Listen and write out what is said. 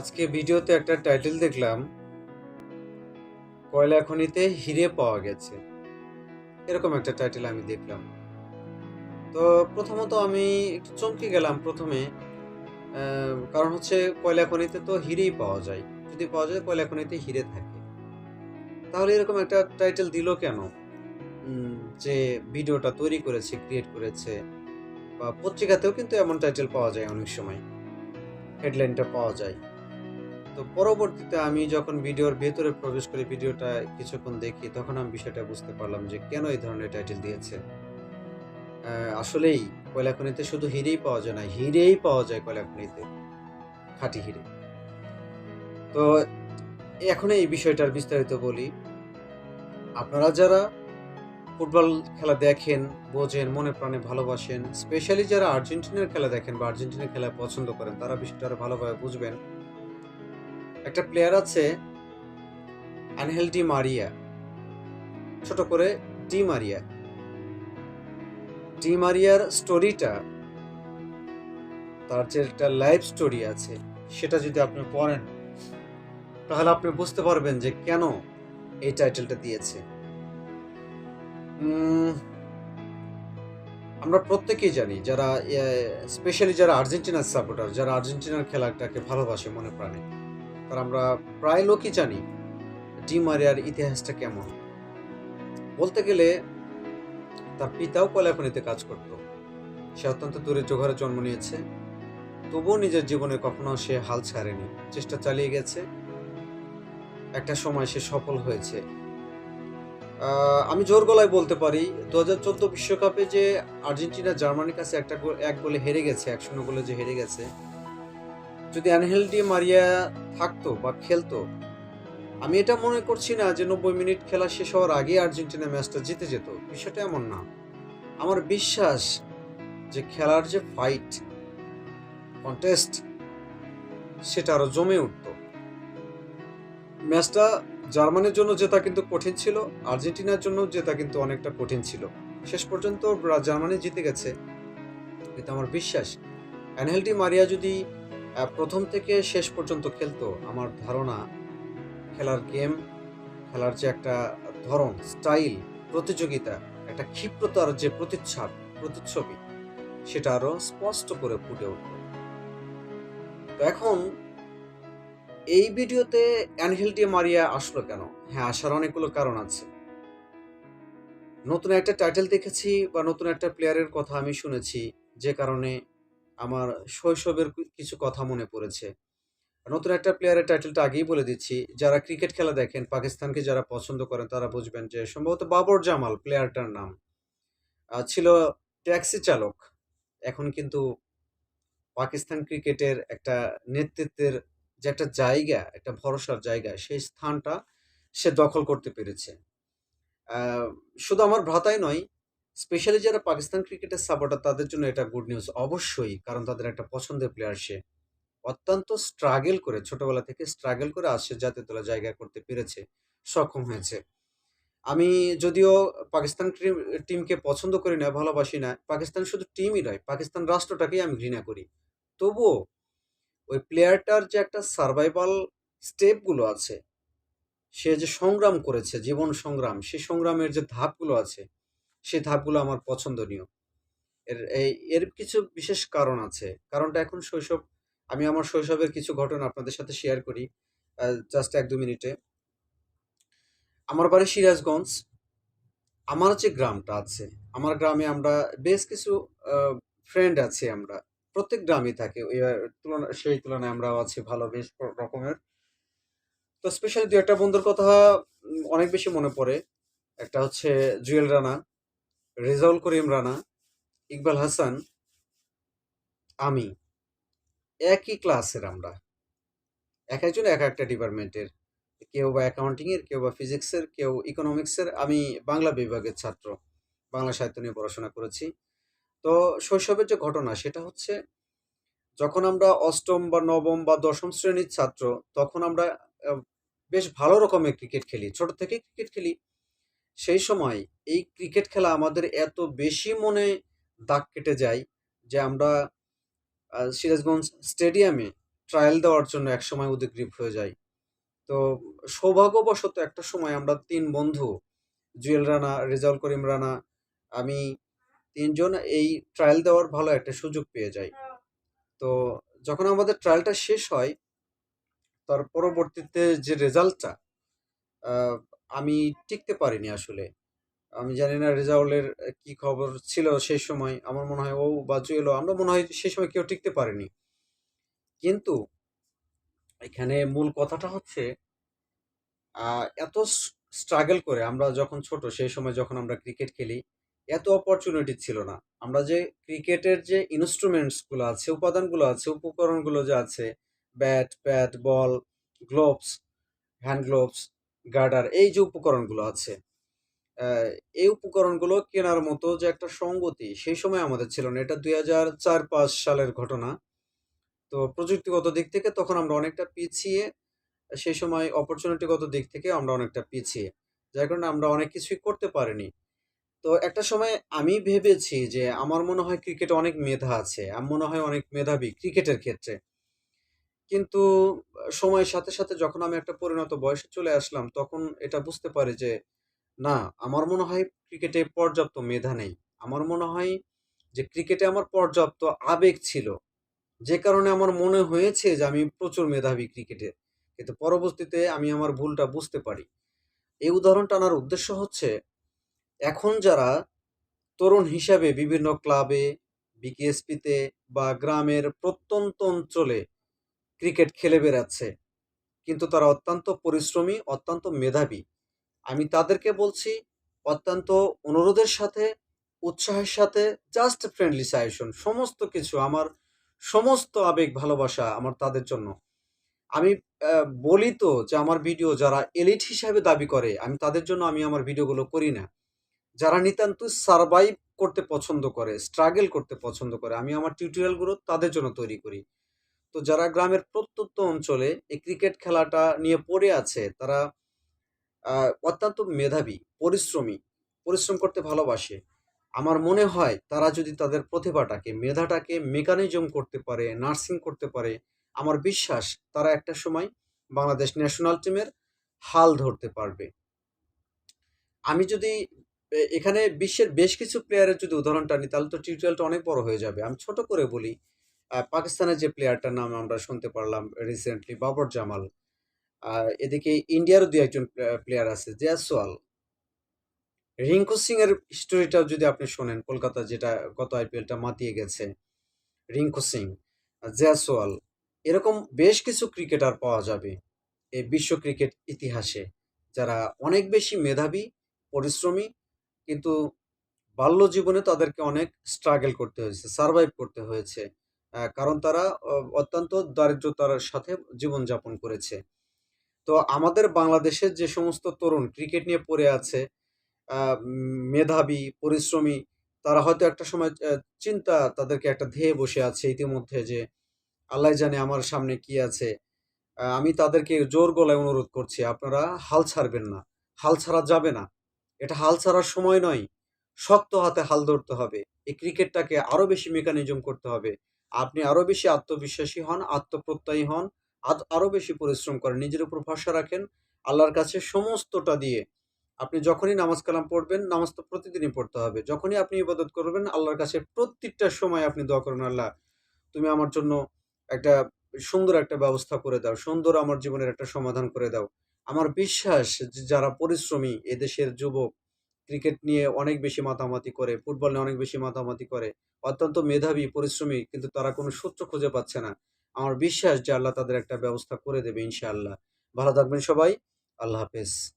আজকে ভিডিওতে একটা টাইটেল দেখলাম। কয়লা খনিতে হিরে পাওয়া গেছে। এরকম একটা টাইটেল আমি দেখলাম। তো প্রথমত আমি একটু চমকে গেলাম প্রথমে কারণ হচ্ছে কয়লা খনিতে তো হিরেই পাওয়া যায়। যদি পাওয়া যায় কয়লা খনিতে হিরে থাকে। তাহলে এরকম একটা টাইটেল দিল কেন? যে ভিডিওটা তৈরি করেছে ক্রিয়েট করেছে, বা পত্রিকাতেও কিন্তু এমন টাইটেল পাওয়া যায় অনেক সময়। হেডলাইনটা পাওয়া যায়। তো পরবর্তীতে আমি যখন ভিডিওর ভেতরে প্রবেশ করে ভিডিওটা কিছুক্ষণ দেখি, তখন আমি বিষয়টা বুঝতে পারলাম যে কেন এই ধরনের টাইটেল দিয়েছে। আসলেই কয়লাখনিতে শুধু হিরেই পাওয়া যায় না, হিরেই পাওয়া যায় কয়লাখনিতে, খাঁটি হিরে। তো এখন এই বিষয়টার বিস্তারিত বলি। আপনারা যারা ফুটবল খেলা দেখেন, বোঝেন, মনে প্রাণে ভালোবাসেন স্পেশালি যারা আর্জেন্টিনার খেলা দেখেন বা আর্জেন্টিনার খেলা পছন্দ করেন, তারা বিষয়টা আরও ভালোভাবে বুঝবেন। একটা প্লেয়ার আছে আনহেল ডি মারিয়া ছোট করে ডি মারিয়া ডি মারিয়ার স্টোরিটা তার যে একটা লাইফ স্টোরি আছে, সেটা যদি আপনি পড়েন, তাহলে আপনি বুঝতে পারবেন যে কেন এই টাইটেলটা দিয়েছে। আমরা প্রত্যেকেই জানি যারা স্পেশালি যারা আর্জেন্টিনার সাপোর্টার যারা আর্জেন্টিনার খেলাটাকে ভালোবাসে মনে প্রাণে তার আমরা প্রায় লোকই জানি ডি মারিয়ার ইতিহাসটা কেমন। বলতে গেলে তার পিতাও কয়লাখনিতে কাজ করত। সে অত্যন্ত দূরে জোঘরে জন্ম নিয়েছে। তবুও নিজের জীবনে কখনো সে হাল ছাড়েনি। চেষ্টা চালিয়ে গেছে। একটা সময় সে সফল হয়েছে। আমি জোর গলায় বলতে পারি, দু হাজার চোদ্দ বিশ্বকাপে যে আর্জেন্টিনা জার্মানির কাছে একটা এক গোলে হেরে গেছে, এক শূন্য গোলে যে হেরে গেছে, যদি অ্যানহেল ডি মারিয়া থাকতো বা খেলতো। আমি এটা মনে করছি না যে নব্বই মিনিট খেলা শেষ হওয়ার আগে আর্জেন্টিনা ম্যাচটা জিতে যেত। বিষয়টা এমন না। আমার বিশ্বাস যে খেলার যে ফাইট কন্টেস্ট সেটা আরও জমে উঠতো। ম্যাচটা জার্মানির জন্য জেতা কিন্তু কঠিন ছিল, আর্জেন্টিনার জন্য জেতা কিন্তু অনেকটা কঠিন ছিল। শেষ পর্যন্ত জার্মানি জিতে গেছে। এটা আমার বিশ্বাস অ্যানহেলটি মারিয়া যদি প্রথম থেকে শেষ পর্যন্ত খেলতো। আমার ধারণা, খেলার গেম খেলার যে একটা ধরন স্টাইল প্রতিযোগিতা, একটা ক্ষিপ্রতার যে প্রতিচ্ছাপ, প্রতিচ্ছবি, সেটা আরও স্পষ্ট করে ফুটে উঠত তো এখন, এই ভিডিওতে অ্যানহেল ডি মারিয়া আসলো কেন? হ্যাঁ আসার অনেকগুলো কারণ আছে। নতুন একটা টাইটেল দেখেছি বা নতুন একটা প্লেয়ারের কথা আমি শুনেছি, যে কারণে আমার শৈশবের কিছু কথা মনে পড়েছে। নতুন একটা প্লেয়ারের টাইটেলটা আগেই বলে দিচ্ছি। যারা ক্রিকেট খেলা দেখেন, পাকিস্তানকে যারা পছন্দ করেন, তারা বুঝবেন যে সম্ভবত বাবর জামাল প্লেয়ারটার নাম। ছিল ট্যাক্সি চালক। এখন কিন্তু পাকিস্তান ক্রিকেটের একটা নেতৃত্বের যে একটা জায়গা, একটা ভরসার জায়গা, সেই স্থানটা সে দখল করতে পেরেছে। শুধু আমার ভ্রাতাই নয় স্পেশালি যারা পাকিস্তান ক্রিকেটের সাপোর্টার তাদের জন্য এটা গুড নিউজ অবশ্যই, কারণ তাদের একটা পছন্দের প্লেয়ার সে। অত্যন্ত স্ট্রাগল করে, ছোটবেলা থেকে স্ট্রাগল করে আসছে জাতীয় দলে জায়গা করতে পেরেছে, সক্ষম হয়েছে। আমি যদিও পাকিস্তান টিম- টিমকে পছন্দ করি না, ভালোবাসি না পাকিস্তান শুধু টিমই নয় পাকিস্তান রাষ্ট্রটাকেই আমি ঘৃণা করি। তবুও, ওই প্লেয়ারটার যে একটা সার্ভাইভাল স্টেপগুলো আছে, সে যে সংগ্রাম করেছে, জীবন সংগ্রাম, সে সংগ্রামের যে ধাপগুলো আছে সেই ধাপগুলো আমার পছন্দনীয়। এর এর কিছু বিশেষ কারণ আছে। কারণটা এখন শৈশব, আমি আমার শৈশবের কিছু ঘটনা আপনাদের সাথে শেয়ার করি জাস্ট এক দু মিনিটে। আমার বাড়ি সিরাজগঞ্জ। আমার যে গ্রামটা আছে, আমার গ্রামে আমরা বেশ কিছু ফ্রেন্ড আছে আমরা। প্রত্যেক গ্রামে থাকে তুলনা, সেই তুলনায় আমরা আছি ভালো, বেশ রকমের। তো স্পেশালি দু একটা বন্ধুর কথা অনেক বেশি মনে পড়ে। একটা হচ্ছে জুয়েল রানা। রেজাউল করিম রানা, ইকবাল হাসান, আমি। একই ক্লাসের আমরা। এক একজন এক একটা ডিপার্টমেন্টের। কেউ বা অ্যাকাউন্টিং এর কেউ বা ফিজিক্সের, কেউ ইকোনমিক্সের। আমি বাংলা বিভাগের ছাত্র। বাংলা সাহিত্য নিয়ে পড়াশোনা করেছি। তো শৈশবের যে ঘটনা, সেটা হচ্ছে যখন আমরা অষ্টম বা নবম বা দশম শ্রেণির ছাত্র, তখন আমরা বেশ ভালো রকমের ক্রিকেট খেলি। ছোট থেকে ক্রিকেট খেলি। সেই সময় এই ক্রিকেট খেলা আমাদের এত বেশি মনে দাগ কেটে যায় যে আমরা সিরাজগঞ্জ স্টেডিয়ামে ট্রায়াল দেওয়ার জন্য একসময় উদ্গ্রীব হয়ে যাই। তো সৌভাগ্যবশত একটা সময় আমরা তিন বন্ধু জুয়েল রানা, রেজাউল করিম রানা, আমি তিনজন এই ট্রায়াল দেওয়ার ভালো একটা সুযোগ পেয়ে যাই। তো যখন আমাদের ট্রায়ালটা শেষ হয় তার পরবর্তীতে যে রেজাল্টটা আমি টিকতে পারিনি আসলে। আমি জানি না রেজাউলের কি খবর ছিল সেই সময়। আমার মনে হয় ও বা জুয়েলও আমরা মনে হয় সেই সময় কেউ টিকতে পারিনি। কিন্তু এখানে মূল কথাটা হচ্ছে এত স্ট্রাগল করে আমরা যখন ছোট সেই সময় যখন আমরা ক্রিকেট খেলি, এত অপরচুনিটি ছিল না। আমরা যে ক্রিকেটের যে ইন্সট্রুমেন্টসগুলো আছে, উপাদানগুলো আছে, উপকরণগুলো যে আছে, bat, pad, ball, gloves, hand gloves, গার্ডার এই যে উপকরণগুলো আছে, এই উপকরণগুলো কেনার মতো যে একটা সঙ্গতি সেই সময় আমাদের ছিল না। এটা ২০০৪-৫ সালের ঘটনা। তো প্রযুক্তিগত দিক থেকে তখন আমরা অনেকটা পিছিয়ে সেই সময় অপরচুনিটিগত দিক থেকে আমরা অনেকটা পিছিয়ে। যার কারণে আমরা অনেক কিছুই করতে পারিনি। তো একটা সময় আমি ভেবেছি যে আমার মনে হয় ক্রিকেটে অনেক মেধা আছে। আমার মনে হয় অনেক মেধাবী ক্রিকেটের ক্ষেত্রে। কিন্তু সময়ের সাথে, সাথে যখন আমি একটা পরিণত বয়সে চলে আসলাম তখন এটা বুঝতে পারি যে না, আমার মনে হয় ক্রিকেটে পর্যাপ্ত মেধা নেই। আমার মনে হয় যে ক্রিকেটে আমার পর্যাপ্ত আবেগ ছিল। যে কারণে আমার মনে হয়েছে যে আমি প্রচুর মেধাবী ক্রিকেটে। কিন্তু পরবর্তীতে আমি আমার ভুলটা বুঝতে পারি। এই উদাহরণটা আনার উদ্দেশ্য হচ্ছে এখন যারা তরুণ হিসাবে বিভিন্ন ক্লাবে, বিকেএসপিতে বা গ্রামের প্রত্যন্ত অঞ্চলে ক্রিকেট খেলে বেড়াচ্ছে। কিন্তু তারা অত্যন্ত পরিশ্রমী, অত্যন্ত মেধাবী। আমি তাদেরকে বলছি অত্যন্ত অনুরোধের সাথে, উৎসাহের সাথে জাস্ট ফ্রেন্ডলি সাজেশন সমস্ত কিছু আমার সমস্ত আবেগ ভালোবাসা আমার তাদের জন্য। আমি বলি তো যে আমার ভিডিও যারা এলিট হিসাবে দাবি করে আমি তাদের জন্য আমি আমার ভিডিওগুলো করি না। যারা নিতান্ত সারভাইভ করতে পছন্দ করে, স্ট্রাগল করতে পছন্দ করে আমি আমার টিউটোরিয়ালগুলো তাদের জন্য তৈরি করি। তো যারা গ্রামের প্রত্যন্ত অঞ্চলে এই ক্রিকেট খেলাটা নিয়ে পড়ে আছে তারা অত্যন্ত মেধাবী, পরিশ্রমী, পরিশ্রম করতে ভালোবাসে। আমার মনে হয় তারা যদি তাদের প্রতিভাটাকে, মেধাটাকে মেকানিজম করতে পারে, নার্সিং করতে পারে, আমার বিশ্বাস তারা একটা সময় বাংলাদেশ ন্যাশনাল টিমের হাল ধরতে পারবে। আমি যদি এখানে বিশ্বের বেশ কিছু প্লেয়ারের যদি উদাহরণটা নিই তাহলে তো টিউটোরিয়ালটা অনেক বড় হয়ে যাবে। আমি ছোট করে বলি, পাকিস্তানের যে প্লেয়ারটার নাম আমরা শুনতে পারলাম রিসেন্টলি বাবর জামাল। এদিকে ইন্ডিয়ারও ২-১ জন প্লেয়া প্লেয়ার আছে জয়সওয়াল। রিঙ্কু সিং এর হিস্টোরিটাও যদি আপনি শোনেন কলকাতা যেটা গত আইপিএলটা মাতিয়ে গেছে। রিঙ্কু সিং, জয়সওয়াল এরকম বেশ কিছু ক্রিকেটার পাওয়া যাবে এই বিশ্ব ক্রিকেট ইতিহাসে। যারা অনেক বেশি মেধাবী, পরিশ্রমী কিন্তু বাল্য জীবনে তাদেরকে অনেক স্ট্রাগল করতে হয়েছে, সারভাইভ করতে হয়েছে। কারণ তারা অত্যন্ত দারিদ্রতার সাথে জীবনযাপন করেছে। তো আমাদের বাংলাদেশের যে সমস্ত তরুণ ক্রিকেট নিয়ে পড়ে আছে, মেধাবী, পরিশ্রমী তারা হয়তো একটা সময় চিন্তা তাদেরকে একটা ধেয়ে বসে আছে ইতিমধ্যে যে আল্লাহই জানে আমার সামনে কি আছে। আমি তাদেরকে জোর গলায় অনুরোধ করছি আপনারা হাল ছাড়বেন না। হাল ছাড়া যাবে না। এটা হাল ছাড়ার সময় নয়। শক্ত হাতে হাল ধরতে হবে। এই ক্রিকেটটাকে আরও বেশি মেকানিজম করতে হবে। আপনি আরও বেশি আত্মবিশ্বাসী হন, আত্মপ্রত্যয়ী হন, আদ আরও বেশি পরিশ্রম করেন। নিজের উপর ভরসা রাখেন। আল্লাহর কাছে সমস্তটা দিয়ে আপনি যখনই নামাজ কালাম পড়বেন, নামাজ তো প্রতিদিনই পড়তে হবে। যখনই আপনি ইবাদত করবেন আল্লাহর কাছে প্রত্যেকটা সময় আপনি দোয়া করবেন, "আল্লাহ তুমি আমার জন্য একটা সুন্দর একটা ব্যবস্থা করে দাও। সুন্দর আমার জীবনের একটা সমাধান করে দাও।" আমার বিশ্বাস যারা পরিশ্রমী এদেশের যুবক ক্রিকেট নিয়ে অনেক বেশি মাতামাতি করে, ফুটবল নিয়ে অনেক বেশি মাতামাতি করে, অত্যন্ত মেধাবী, পরিশ্রমী কিন্তু তারা কোনো সূত্র খুঁজে পাচ্ছে না। আমার বিশ্বাস যে আল্লাহ তাদের একটা ব্যবস্থা করে দেবে ইনশাআল্লাহ। ভালো থাকবেন সবাই। আল্লাহ হাফেজ।